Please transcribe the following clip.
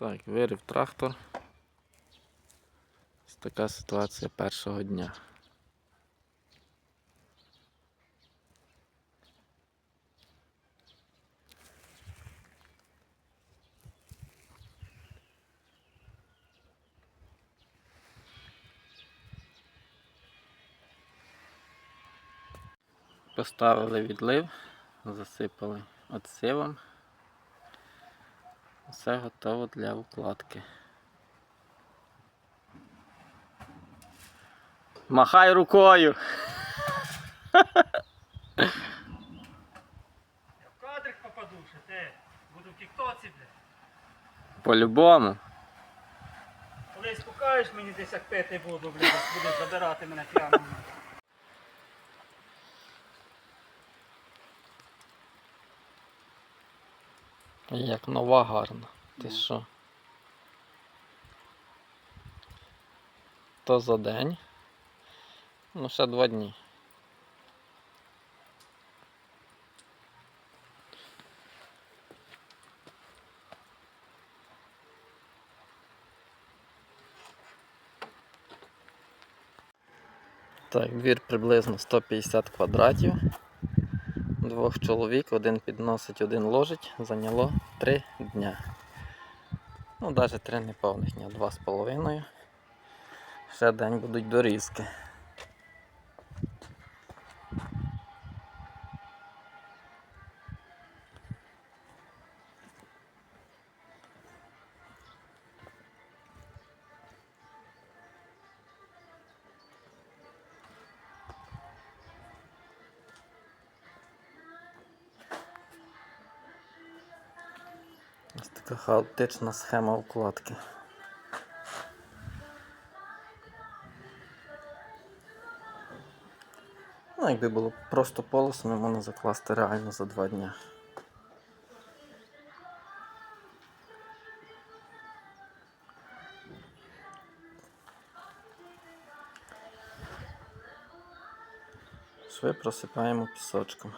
Так, вирив трактор. Ось така ситуація першого дня. Поставили відлив, засипали отсивом. Все готово для укладки. Махай рукою! Я в кадрик попаду, що ти буду в тіктоці, блядь. По-любому. Коли спукаєш мені десь як пити буду, блядь, будеш забирати мене п'яним. Як нова гарна. Ти Ну. що? То за день. Ну, ще два дні. Так, двір приблизно 150 квадратів. Двох чоловік, один підносить, один ложить. Зайняло три дня. Ну, навіть три неповних дня, 2,5. Ще день будуть дорізки. Ось така хаотична схема укладки. Ну, якби було просто полосами, можна закласти реально за два дня. Шви просипаємо пісочком.